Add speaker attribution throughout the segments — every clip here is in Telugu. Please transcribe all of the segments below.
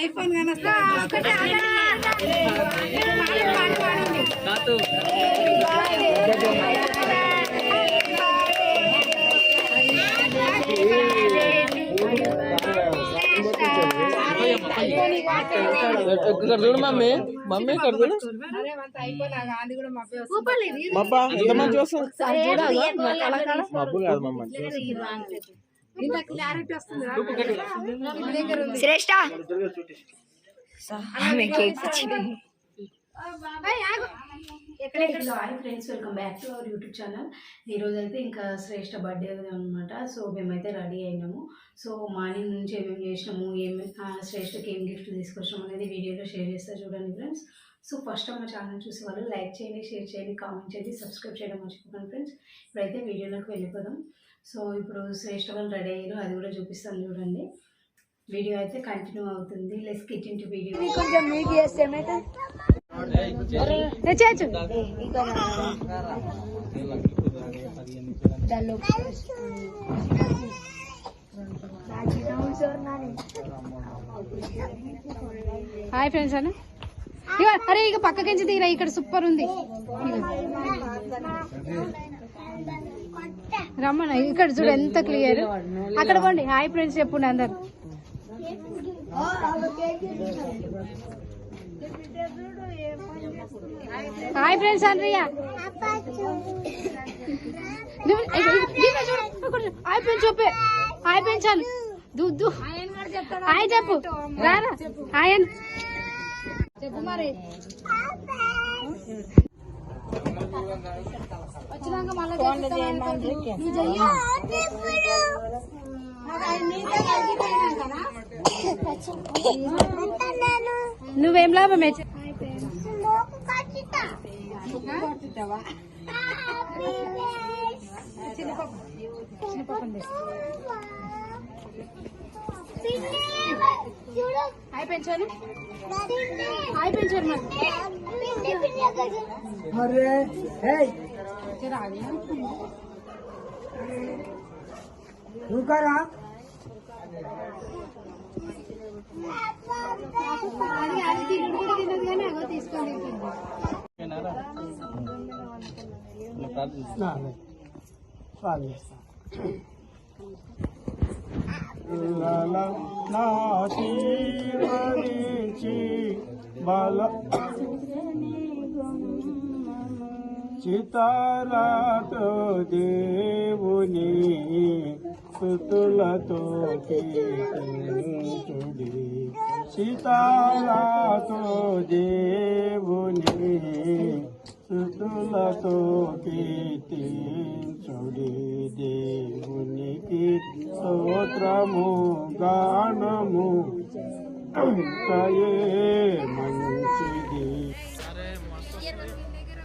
Speaker 1: ఐఫోన్ కానీ
Speaker 2: ఇక్కడ చూడు మమ్మీ మమ్మీ ఇక్కడ చూడు మబ్బా ఎంత మంచి వస్తుంది మబ్బు కాదు మమ్మ
Speaker 3: శ్రేష్ట. ఆమె cake
Speaker 4: hello hi friends welcome back to our YouTube channel. ఈరోజు అయితే ఇంకా శ్రేష్ఠ బర్త్డే అనమాట సో మేమైతే రెడీ అయినాము. సో మార్నింగ్ నుంచి ఏమేమి చేసినాము ఏమి శ్రేష్ఠకి ఏం గిఫ్ట్ తీసుకొచ్చినాము అనేది వీడియోలో షేర్ చేస్తా చూడండి ఫ్రెండ్స్. సో ఫస్ట్ మా ఛానల్ చూసే వాళ్ళు లైక్ చేయండి షేర్ చేయండి కామెంట్ చేయండి సబ్స్క్రైబ్ చేయడం మర్చిపోకండి ఫ్రెండ్స్. ఇప్పుడైతే వీడియోలోకి వెళ్ళిపోదాం. సో ఇప్పుడు శ్రేష్ఠ వాళ్ళు రెడీ అయ్యారు అది కూడా చూపిస్తాను చూడండి. వీడియో అయితే కంటిన్యూ అవుతుంది. లెస్ కిచెన్ టు వీడియో
Speaker 3: కొంచెం మీకు చేస్తే
Speaker 1: హాయ్ ఫ్రెండ్స్ అన్న. ఇగో అరే ఇక పక్కకించి తీరా ఇక్కడ సూపర్ ఉంది. రమ్మన్న ఇక్కడ చూడు ఎంత క్లియర్ అక్కడ పోండి. హాయ్ ఫ్రెండ్స్ చెప్పండి అందరు. హాయ్ ఫ్రెండ్స్ అనరియా నువ్వు హాయ్ ఫ్రెండ్స్ చెప్పే. హాయ్ ఫ్రెండ్స్ అను దుద్దు హాయ్ చెప్పు. రారా. హాయ్ అని చెప్పు మరి. వచ్చినాక మళ్ళీ నువ్వు చెయ్యి. నువ్వేం లాభమే హాయ్ పెంచాను హాయ్ పెంచాను మరి. జరా ఆగి. అది అది తినడు కూడా తినదు
Speaker 2: చితారాతో దేవుని స్థుతులతో కీర్తించుడి సీతారాతో దేవుని స్థుతులతో కీర్తించుడి దేవునికి స్తోత్రము గానము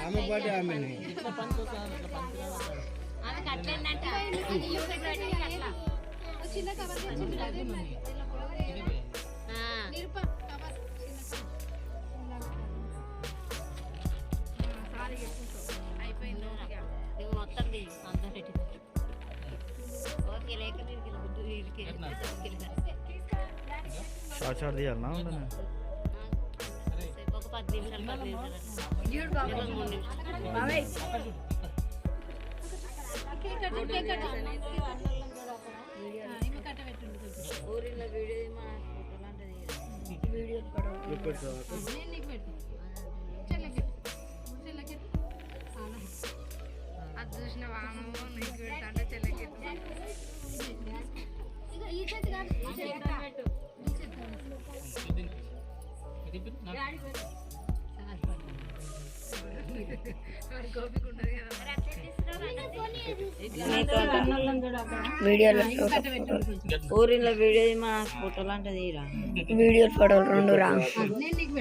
Speaker 2: ఆమె బర్త్డే ఆమె
Speaker 1: చిన్న కవర్ తెచ్చిండు అదే మరి. నిరుప కవర్ చిన్న కవర్. సారీ చెప్పుకో. అయిపోయింది ఇక.
Speaker 2: షార్ట్ షార్ట్ తీయాలనా ఉండనా
Speaker 1: అది చూసిన వాము నీకు పెడతా అంటే చెల్లెకి
Speaker 3: వీడియోలో ఊరిలో వీడియో మా ఫోటోలు అంటే తీరా వీడియో ఫోటోలు రెండు రా.
Speaker 1: నేను నీకు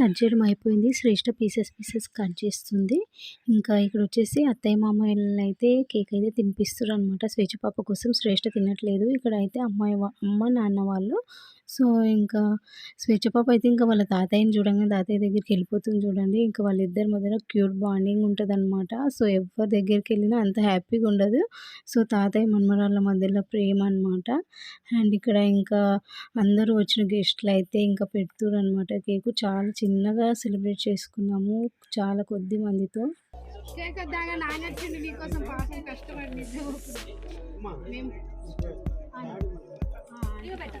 Speaker 4: కట్ చేయడం అయిపోయింది. శ్రేష్ఠ పీసెస్ పీసెస్ కట్ చేస్తుంది. ఇంకా ఇక్కడ వచ్చేసి అత్తయ్య మామయ్యలు అయితే కేక్ అయితే తినిపిస్తారు అనమాట స్వేచ్ఛ పాప కోసం శ్రేష్ఠ తినట్లేదు. ఇక్కడ అయితే అమ్మాయి అమ్మ నాన్న వాళ్ళు సో ఇంకా స్వేచ్ఛ పాప అయితే ఇంకా వాళ్ళ తాతయ్యని చూడంగానే తాతయ్య దగ్గరికి వెళ్ళిపోతుంది చూడండి. ఇంకా వాళ్ళిద్దరి మధ్యన క్యూట్ బాండింగ్ ఉంటుంది అనమాట సో ఎవరి దగ్గరికి వెళ్ళినా అంత హ్యాపీగా ఉండదు. సో తాతయ్య మన్మరాళ్ళ మధ్యలో ప్రేమ అనమాట అండ్ ఇక్కడ ఇంకా అందరూ వచ్చిన గెస్ట్లు అయితే ఇంకా పెడుతురు అనమాట కేకు. చాలా చిన్నగా సెలబ్రేట్ చేసుకున్నాము చాలా కొద్ది మందితో.
Speaker 1: కేక్ వద్దాగా నాన్న వచ్చిండు నీకోసం పాపం కష్టపడి నిజం మేము పెట్టు.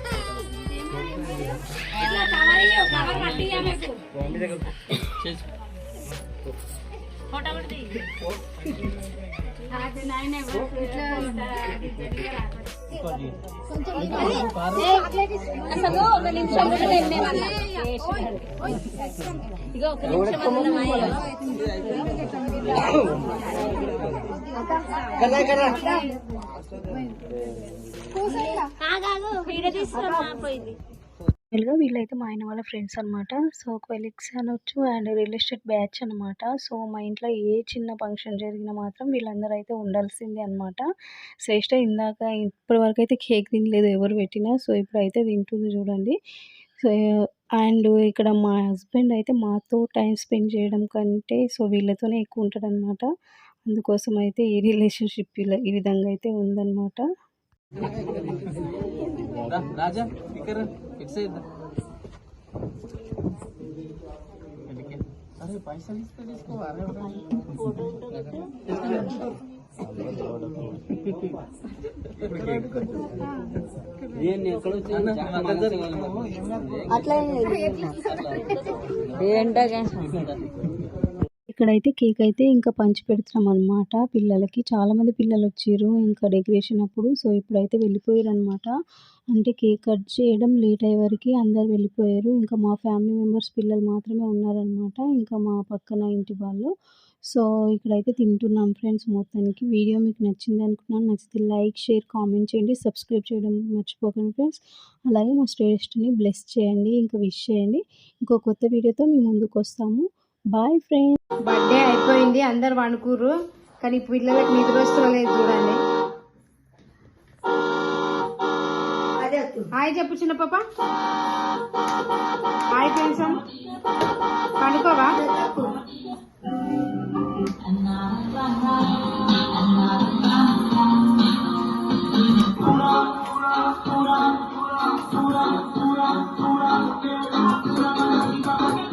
Speaker 3: అసలు ఒక నిమిషం కూడా లేదు మేము అలా. ఒక నిమిషం అన్న మాయ. ఆగాగు, తీసుకురా పోయింది
Speaker 4: యాక్చువల్గా వీళ్ళైతే మా ఆయన వాళ్ళ ఫ్రెండ్స్ అనమాట సో కొలిక్స్ అనొచ్చు అండ్ రియల్ ఎస్టేట్ బ్యాచ్ అనమాట సో మా ఇంట్లో ఏ చిన్న ఫంక్షన్ జరిగినా మాత్రం వీళ్ళందరూ అయితే ఉండాల్సిందే అనమాట శ్రేష్ఠ ఇందాక ఇప్పటి వరకు అయితే కేక్ తినలేదు ఎవరు పెట్టినా. సో ఇప్పుడైతే తింటుంది చూడండి. సో అండ్ ఇక్కడ మా హస్బెండ్ అయితే మాతో టైం స్పెండ్ చేయడం కంటే సో వీళ్ళతోనే ఎక్కువ ఉంటాడు అనమాట అందుకోసం అయితే ఈ రిలేషన్షిప్ ఇలా ఈ విధంగా అయితే ఉందన్నమాట.
Speaker 2: రాజా ఇక్కడ ఇటు సైడ్ అరే పైసలు ఇస్తే తీసుకో అరే
Speaker 3: ఏంటో
Speaker 4: ఇక్కడైతే కేక్ అయితే ఇంకా పంచి పెడుతున్నాం అనమాట పిల్లలకి చాలామంది పిల్లలు వచ్చారు ఇంకా డెకరేషన్ అప్పుడు. సో ఇప్పుడైతే వెళ్ళిపోయారు అనమాట అంటే కేక్ కట్ చేయడం లేట్ అయ్యే వరకు అందరు వెళ్ళిపోయారు. ఇంకా మా ఫ్యామిలీ మెంబర్స్ పిల్లలు మాత్రమే ఉన్నారనమాట ఇంకా మా పక్కన ఇంటి వాళ్ళు. సో ఇక్కడైతే తింటున్నాం ఫ్రెండ్స్ మొత్తానికి. వీడియో మీకు నచ్చింది అనుకున్నాను. నచ్చితే లైక్ షేర్ కామెంట్ చేయండి. సబ్స్క్రైబ్ చేయడం మర్చిపోకండి ఫ్రెండ్స్. అలాగే మా స్టేస్ట్ని బ్లెస్ చేయండి. ఇంకా విష్ చేయండి. ఇంకో కొత్త వీడియోతో మీ ముందుకు వస్తాము బాయ్ ఫ్రెండ్స్.
Speaker 1: బర్త్డే అయిపోయింది అందరు వండుకుర్రు కానీ పిల్లలకు నిద్ర వస్తలేదు చూడండి. హాయ్ చెప్పు చిన్న పాప హాయ్ ఫ్రెండ్స్.